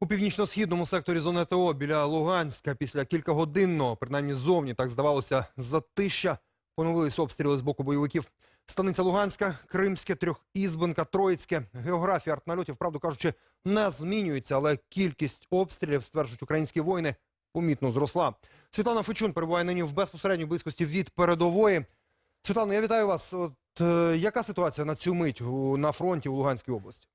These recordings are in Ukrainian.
У північно-східному секторі зони ТО біля Луганська після кількагодинного, принаймні зовні, так здавалося, затища поновились обстріли з боку бойовиків. Станиця Луганська, Кримське, Трьохізбенка, Троїцьке. Географія артнальотів, правду кажучи, не змінюється, але кількість обстрілів, стверджують українські воїни, помітно зросла. Світлана Фечун перебуває нині в безпосередній близькості від передової. Світлано, я вітаю вас. От е, яка ситуація на цю мить у- на фронті у Луганській області?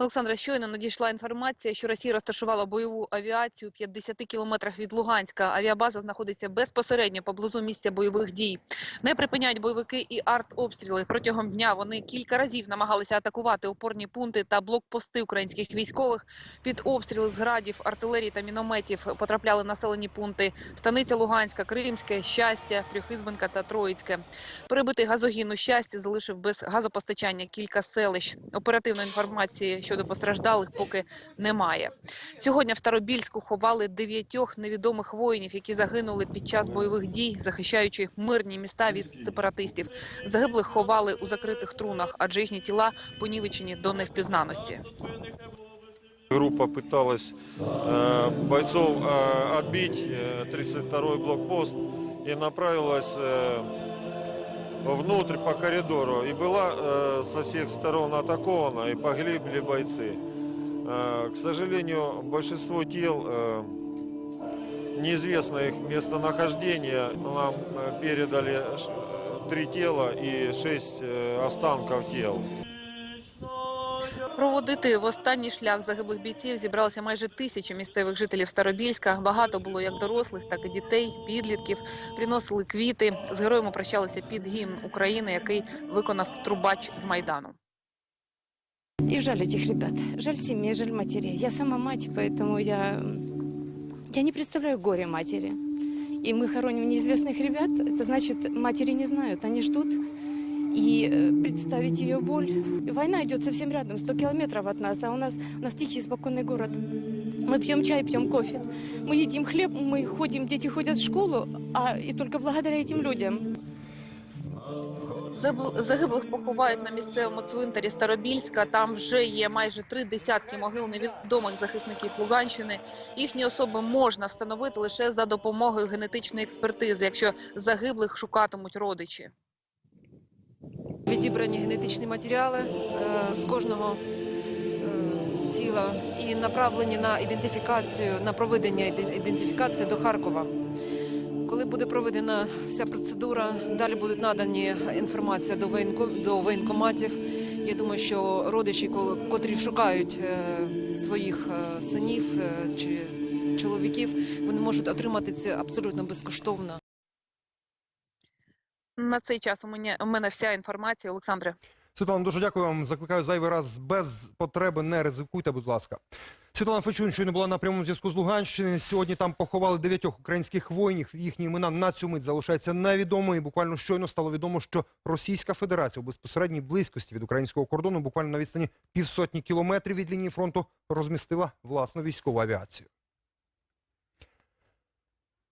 Олександра, щойно надійшла інформація, що Росія розташувала бойову авіацію у 50 кілометрах від Луганська. Авіабаза знаходиться безпосередньо поблизу місця бойових дій. Не припиняють бойовики і артобстріли. Протягом дня вони кілька разів намагалися атакувати опорні пункти та блокпости українських військових. Під обстріли з градів, артилерії та мінометів потрапляли населені пункти: Станиця Луганська, Кримське, Щастя, Трьохізбенка та Троїцьке. Перебитий газогін у щасті залишив без газопостачання кілька селищ. Оперативної інформації щодо постраждалих поки немає. Сьогодні в Старобільську ховали дев'ятьох невідомих воїнів, які загинули під час бойових дій, захищаючи мирні міста від сепаратистів. Загиблих ховали у закритих трунах, адже їхні тіла понівечені до невпізнаності. Группа пыталась э, бойцов э, отбить, э, 32-й блокпост, и направилась э, внутрь по коридору. И была э, со всех сторон атакована, и погибли бойцы. Э, к сожалению, большинство тел, э, неизвестно их местонахождение. Нам э, передали ш- три тела и шесть э, останков тел. Проводити в останній шлях загиблих бійців зібралося майже тисячі місцевих жителів Старобільська. Багато було як дорослих, так і дітей, підлітків. Приносили квіти. З героями прощалися під гімн України, який виконав трубач з майдану. И жаль этих ребят, жаль семьи, жаль матерей. Я сама мать, поэтому я, я не представляю горе матери. И мы хороним неизвестных ребят, это значит, матери не знают, они ждут. И э, представить ее боль. Война идет совсем рядом, 100 километров от нас, а у нас, у нас тихий, спокойный город. Мы пьем чай, пьем кофе. Мы едим хлеб, мы ходим, дети ходят в школу, а и только благодаря этим людям. Забл- Загиблих поховають на місцевому цвинтарі Старобільська. Там вже є майже три десятки могил невідомих захисників Луганщини. Їхні особи можна встановити лише за допомогою генетичної експертизи, якщо загиблих шукатимуть родичі. Відібрані генетичні матеріали е, з кожного е, тіла і направлені на ідентифікацію, на проведення ідентифікації до Харкова. Коли буде проведена вся процедура, далі будуть надані інформація до воєнко, до воєнкоматів. Я думаю, що родичі, ко- котрі шукають е, своїх синів чи чоловіків, вони можуть отримати це абсолютно безкоштовно. На цей час у мене, у мене вся інформація. Олександре. Світлана, дуже дякую вам. Закликаю зайвий раз без потреби не ризикуйте, будь ласка. Світлана Фечун щойно була на прямому зв'язку з Луганщини. Сьогодні там поховали дев'ятьох українських воїнів. Їхні імена на цю мить залишаються невідомими. І буквально щойно стало відомо, що Російська Федерація у безпосередній близькості від українського кордону, буквально на відстані півсотні кілометрів від лінії фронту, розмістила власну військову авіацію.